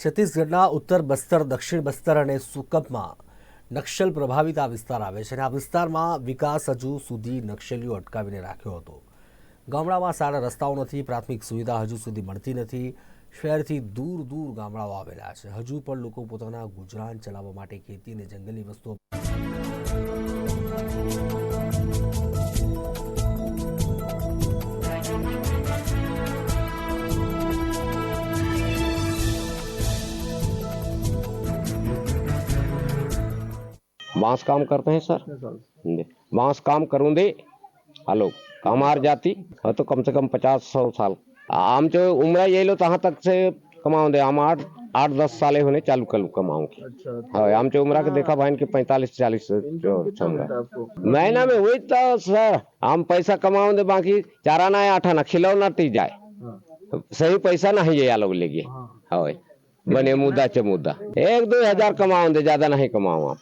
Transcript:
છત્તીસગઢના ઉત્તર બસ્તર, દક્ષિણ બસ્તર અને સુકપમાં નક્સલ પ્રભાવિત આ વિસ્તાર આવે છે અને આ વિસ્તારમાં વિકાસ હજુ સુધી નક્સલીઓ અટકાવીને રાખ્યો હતો. ગામડામાં સારા રસ્તાઓ નથી, પ્રાથમિક સુવિધા હજુ સુધી મળતી નથી. શહેરથી દૂર દૂર ગામડાઓ આવેલા છે. હજુ પણ લોકો પોતાના ગુજરાન ચલાવવા માટે ખેતી અને જંગલી વસ્તુઓ बाँस काम करते हैं सर? बाँस काम करूँ दे हेलो हमार जाती है तो कम से कम पचास सौ साल। आमचे उम्र येलो तहाँ तक से कमाऊं दे। हम आठ आठ दस साले होने चालू कल कमाऊं की। अच्छा हाँ आमचे उम्र के देखा भाई के पैंतालीस चालीस है। महीना में वही तो सर हम पैसा कमाऊं दे बाकी चारा ना चाराना है आठाना खिलौना ती जाए। हाँ। सही पैसा नहीं ये लोग लेगे हाँ। हाँ बने मुद्दा चे मुद्दा। एक दो हज़ार कमाऊं दे ज़्यादा नहीं कमाऊं आप